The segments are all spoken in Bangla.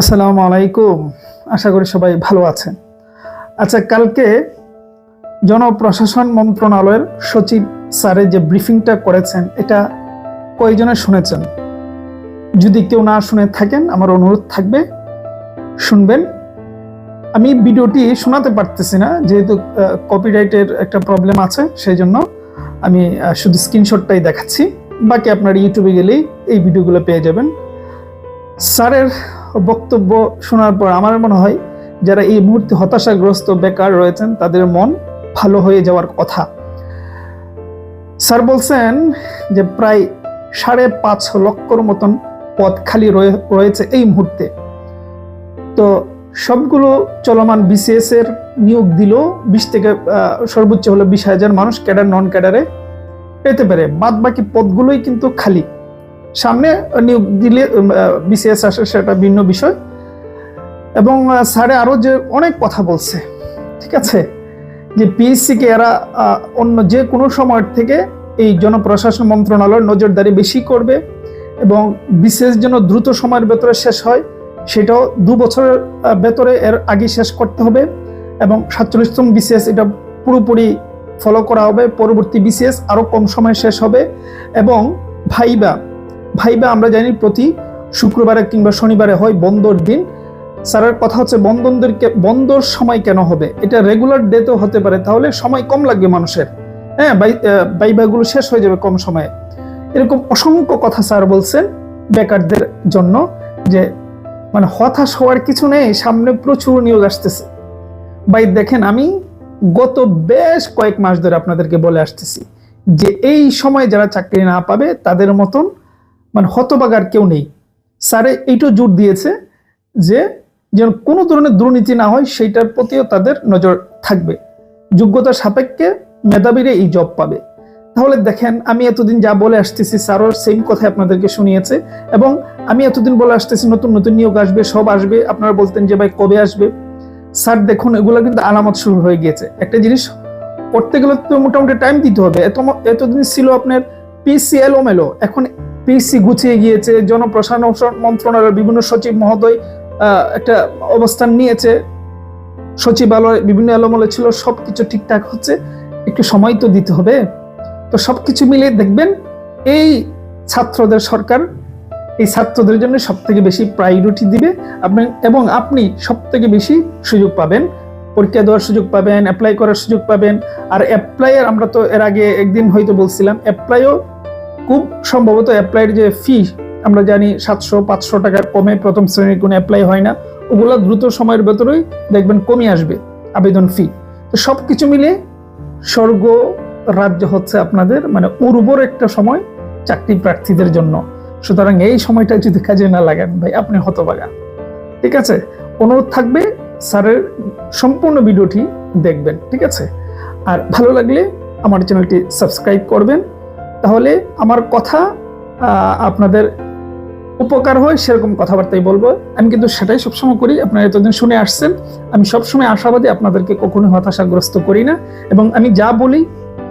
আসসালামু আলাইকুম। আশা করি সবাই ভালো আছেন। আচ্ছা কালকে জনপ্রশাসন মন্ত্রণালয়ের সচিব স্যারের যে ব্রিফিংটা করেছেন, এটা কয়জনে শুনেছেন? যদি কেউ না শুনে থাকেন, আমার অনুরোধ থাকবে, শুনবেন। আমি ভিডিওটি শোনাতে পারতেছি না, যেহেতু কপিরাইটের একটা প্রবলেম আছে সেই জন্য আমি শুধু স্ক্রিনশটটাই দেখাচ্ছি। বাকি আপনার ইউটিউবে গেলেই এই ভিডিওগুলো পেয়ে যাবেন। স্যারের বক্তব্য শোনার পর আমার মনে হয় যারা এই মুহূর্তে হতাশাগ্রস্ত বেকার রয়েছেন, তাদের মন ভালো হয়ে যাওয়ার কথা। স্যার বলছেন যে প্রায় সাড়ে পাঁচ লক্ষর মতন পদ খালি রয়ে- রয়েছে এই মুহূর্তে। তো সবগুলো চলমান বিসিএস এর নিয়োগ দিল বিশ থেকে সর্বোচ্চ হলো বিশ হাজার মানুষ ক্যাডার নন ক্যাডারে পেতে পারে। বাদ বাকি পদগুলোই কিন্তু খালি। সামনে নিয়োগ দিলে বিসিএস আসে, সেটা ভিন্ন বিষয়। এবং স্যারে আরও যে অনেক কথা বলছে, ঠিক আছে? যে পিএসসি কে এরা অন্য যে কোনো সময়ের থেকে এই জনপ্রশাসন মন্ত্রণালয় নজরদারি বেশি করবে এবং বিসিএস যেন দ্রুত সময়ের ভেতরে শেষ হয়, সেটাও দু বছরের ভেতরে এর আগে শেষ করতে হবে এবং সাতচল্লিশতম বিসিএস এটা পুরোপুরি ফলো করা হবে। পরবর্তী বিসিএস আরও কম সময়ে শেষ হবে এবং ভাইবা ভাইবা আমরা জানি প্রতি শুক্রবারে কিংবা শনিবারে হয় বন্দর দিন। স্যারের কথা হচ্ছে বন্দরদেরকে বন্দর সময় কেন হবে? এটা রেগুলার ডেতেও হতে পারে, তাহলে সময় কম লাগবে মানুষের। হ্যাঁ বাই বাইবাগুলো শেষ হয়ে যাবে কম সময়ে। এরকম অসংখ্য কথা স্যার বলছেন বেকারদের জন্য, যে মানে হতাশ হওয়ার কিছু নেই, সামনে প্রচুর নিয়োগ আসতেছে। ভাই, দেখেন আমি গত বেশ কয়েক মাস ধরে আপনাদেরকে বলে আসতেছি যে এই সময় যারা চাকরি না পাবে, তাদের মতন মানে হতবাগার কেউ নেই। স্যারে এইটু জোর দিয়েছে যে যেন কোনো ধরনের দুর্নীতি না হয়, সেইটার প্রতিও তাদের নজর থাকবে। যোগ্যতা সাপেক্ষে মেধাবীরা এই জব পাবে। তাহলে দেখেন, আমি এতদিন যা বলে আসতেছি, স্যারও সেম কথা আপনাদেরকে শুনিয়েছে এবং আমি এতদিন বলে আসতেছি, নতুন নতুন নিয়োগ আসবে, সব আসবে। আপনারা বলতেন যে, ভাই, কবে আসবে? স্যার, দেখুন, এগুলো কিন্তু আলামত শুরু হয়ে গিয়েছে। একটা জিনিস করতে গেলে তো মোটামুটি টাইম দিতে হবে। এত এতদিন ছিল আপনার পিসি এলোমেলো এখন পিসি গুছিয়ে গিয়েছে জনপ্রশাসন মন্ত্রণালয়ের বিভিন্ন সচিব মহোদয় একটা অবস্থান নিয়েছে। সচিবালয় বিভিন্ন এলোমেলো ছিল, সবকিছু ঠিকঠাক হচ্ছে, একটু সময় তো দিতে হবে। তো সবকিছু মিলিয়ে দেখবেন, এই ছাত্রদের সরকার, এই ছাত্রদের জন্য সব থেকে বেশি প্রায়োরিটি দিবে, আপনি এবং আপনি সব থেকে বেশি সুযোগ পাবেন। পরীক্ষা দেওয়ার সুযোগ পাবেন অ্যাপ্লাই করার সুযোগ পাবেন। আর অ্যাপ্লাইয়ের আমরা তো এর আগে একদিন হয়তো বলছিলাম অ্যাপ্লাইও খুব সম্ভবত অ্যাপ্লাইয়ের যে ফি আমরা জানি সাতশো, পাঁচশো টাকার কমে প্রথম শ্রেণির কোনো অ্যাপ্লাই হয় না। ওগুলো দ্রুত সময়ের ভেতরেই দেখবেন কমে আসবে আবেদন ফি তো সব কিছু মিলে স্বর্গ রাজ্য হচ্ছে আপনাদের মানে উর্বর একটা সময় চাকরি প্রার্থীদের জন্য। সুতরাং এই সময়টা যদি কাজে না লাগান, ভাই, আপনি হতবাগা ঠিক আছে? অনুরোধ থাকবে স্যারের সম্পূর্ণ ভিডিওটি দেখবেন, ঠিক আছে? আর ভালো লাগলে আমার চ্যানেলটি সাবস্ক্রাইব করবেন তাহলে আমার কথা আপনাদের উপকার হয়, সেরকম কথাবার্তাই বলব। আমি কিন্তু সেটাই সবসময় করি, আপনারা এতদিন শুনে আসছেন। আমি সবসময় আশাবাদী আপনাদেরকে কখনোই হতাশাগ্রস্ত করি না। এবং আমি যা বলি,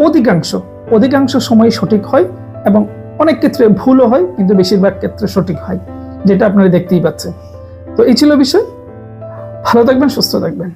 অধিকাংশ অধিকাংশ সময় সঠিক হয় এবং অনেক ক্ষেত্রে ভুলও হয়, কিন্তু বেশিরভাগ ক্ষেত্রে সঠিক হয়, যেটা আপনারা দেখতেই পাচ্ছেন। তো এই ছিল বিষয়। ভালো থাকবেন, সুস্থ থাকবেন।